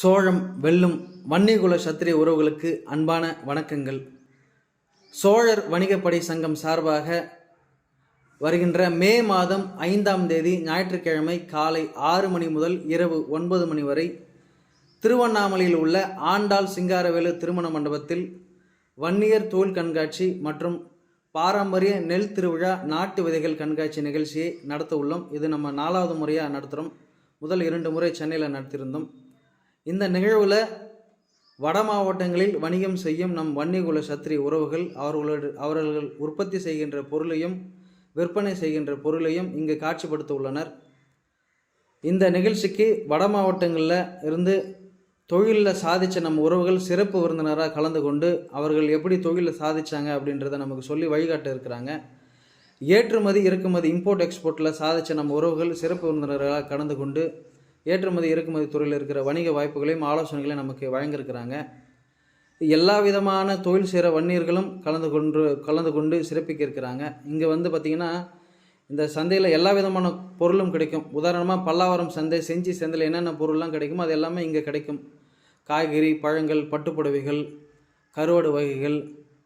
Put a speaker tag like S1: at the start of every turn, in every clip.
S1: சோழம் வெல்லும் வன்னிகுல சத்திரிய உறவுகளுக்கு அன்பான வணக்கங்கள். சோழர் வணிகப்படை சங்கம் சார்பாக வருகின்ற மே மாதம் ஐந்தாம் தேதி ஞாயிற்றுக்கிழமை காலை ஆறு மணி முதல் இரவு ஒன்பது மணி வரை திருவண்ணாமலையில் உள்ள ஆண்டாள் சிங்காரவேலு திருமண மண்டபத்தில் வன்னியர் தோல் கண்காட்சி மற்றும் பாரம்பரிய நெல் திருவிழா நாட்டு விதைகள் கண்காட்சி நிகழ்ச்சியை நடத்த உள்ளோம். இது நம்ம நாலாவது முறையாக நடத்துகிறோம் முதல் இரண்டு முறை சென்னையில் நடத்தியிருந்தோம். இந்த நிகழ்வில் வட மாவட்டங்களில் வணிகம் செய்யும் நம் வன்னிகுல சத்திரி உறவுகள் அவர்களோடு அவர்கள் உற்பத்தி செய்கின்ற பொருளையும் விற்பனை செய்கின்ற பொருளையும் இங்கு காட்சிப்படுத்த உள்ளனர் இந்த நிகழ்ச்சிக்கு வட மாவட்டங்களில் இருந்து தொழிலில் சாதித்த நம்ம உறவுகள் சிறப்பு விருந்தினராக கலந்து கொண்டு அவர்கள் எப்படி தொழிலில் சாதித்தாங்க அப்படின்றத நமக்கு சொல்லி வழிகாட்ட இருக்கிறாங்க. ஏற்றுமதி இறக்குமதி இம்போர்ட் எக்ஸ்போர்ட்டில் சாதித்த நம்ம உறவுகள் சிறப்பு விருந்தினராக கலந்து கொண்டு ஏற்றுமதி இறக்குமதி துறையில் இருக்கிற வணிக வாய்ப்புகளையும் ஆலோசனைகளையும் நமக்கு வழங்கியிருக்கிறாங்க. எல்லா விதமான தொழில் செய்கிற வன்னியர்களும் கலந்து கொண்டு கலந்து கொண்டு சிறப்பிக்க இருக்கிறாங்க. இங்கே வந்து பார்த்திங்கன்னா இந்த சந்தையில் எல்லா விதமான பொருளும் கிடைக்கும். உதாரணமாக பல்லாவரம் சந்தை செஞ்சி சந்தையில் என்னென்ன பொருள்லாம் கிடைக்குமோ அது எல்லாமே இங்கே கிடைக்கும். காய்கறி பழங்கள் பட்டுப்புடவைகள் கருவாடு வகைகள்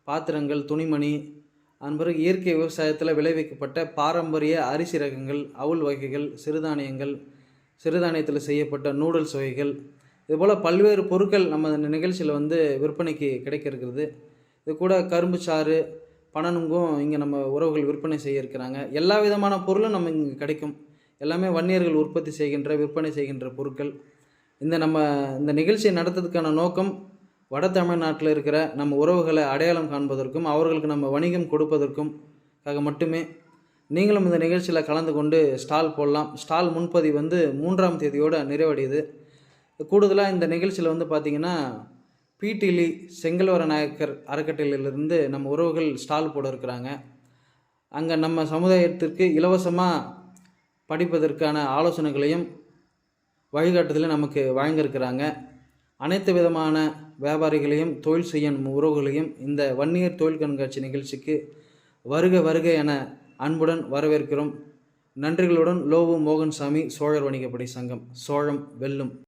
S1: பாத்திரங்கள் துணிமணி. அதன் பிறகு இயற்கை விவசாயத்தில் விளைவிக்கப்பட்ட பாரம்பரிய அரிசி ரகங்கள் அவுல் வகைகள் சிறுதானியங்கள் சிறுதானியத்தில் செய்யப்பட்ட நூடுல்ஸ் வகைகள். இதுபோல் பல்வேறு பொருட்கள் நம்ம இந்த நிகழ்ச்சியில் வந்து விற்பனைக்கு கிடைக்க இருக்கிறது இது கூட கரும்பு சாறு பணனுங்கும் இங்கே நம்ம உறவுகள் விற்பனை செய்ய இருக்கிறாங்க எல்லா விதமான பொருளும் நம்ம இங்கே கிடைக்கும். எல்லாமே வன்னியர்கள் உற்பத்தி செய்கின்ற விற்பனை செய்கின்ற பொருட்கள். இந்த நம்ம இந்த நிகழ்ச்சியை நடத்துறதுக்கான நோக்கம் வட தமிழ்நாட்டில் இருக்கிற நம்ம உறவுகளை அடையாளம் காண்பதற்கும் அவர்களுக்கு நம்ம வணிகம் கொடுப்பதற்கும் மட்டுமே நீங்களும் இந்த நிகழ்ச்சியில் கலந்து கொண்டு ஸ்டால் போடலாம். ஸ்டால் முன்பதிவு வந்து மூன்றாம் தேதியோடு நிறைவடையுது. கூடுதலாக இந்த நிகழ்ச்சியில் வந்து பார்த்திங்கன்னா பிடிலி செங்கல்வர நாயக்கர் அறக்கட்டளையிலிருந்து நம்ம உறவுகள் ஸ்டால் போட இருக்கிறாங்க. அங்கே நம்ம சமுதாயத்திற்கு இலவசமாக படிப்பதற்கான ஆலோசனைகளையும் வழிகாட்டுதலையும் நமக்கு வழங்கியிருக்கிறாங்க. அனைத்து விதமான வியாபாரிகளையும் தொழில் செய்யும் உறவுகளையும் இந்த வன்னியர் தொழில் கண்காட்சி நிகழ்ச்சிக்கு வருக வருக என அன்புடன் வரவேற்கிறோம். நன்றிகளுடன் லோவு மோகன்சாமி சோழர் வணிகப்படை சங்கம் சோழம் வெல்லும்.